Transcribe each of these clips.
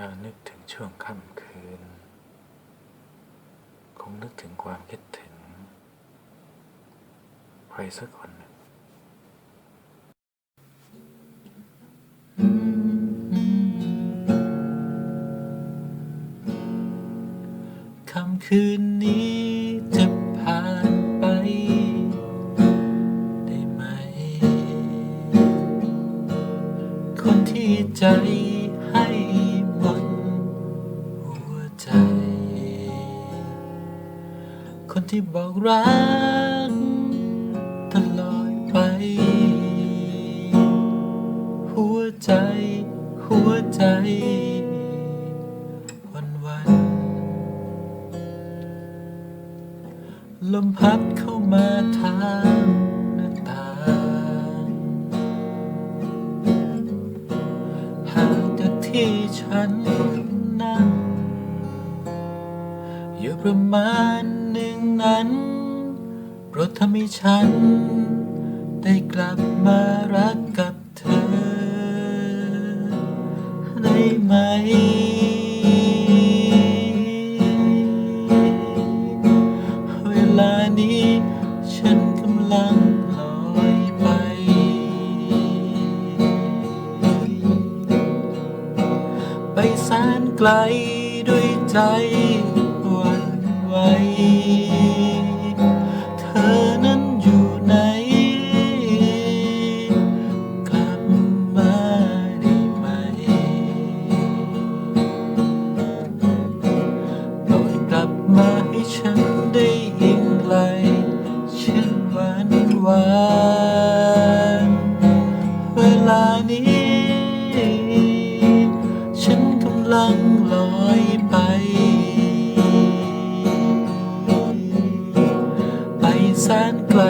ถ้านึกถึงช่วงค่ำคืน คงนึกถึงความคิดถึง ใครสักคนหนึ่งค่ำคืนนี้จะผ่านไป ได้ไหม คนที่ใจ คนที่บอกรักตลอดไป หัวใจ หัวใจ วันวัน ลมพัดเข้ามาทางหน้าต่างห่างจากที่ฉันนั่งอยู่ประมาณ ฉันโปรดทำให้ฉัน ได้กลับมารักกับเธอ ได้ไหม เวลานี้ฉันกำลังลอยไป ไปแสนไกลด้วยใจหวันไหว ฉันได้ยิงไกลฉันหวานหวานเวลานี้ ฉันกำลังลอยไป ไปแสนไกล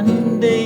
and day.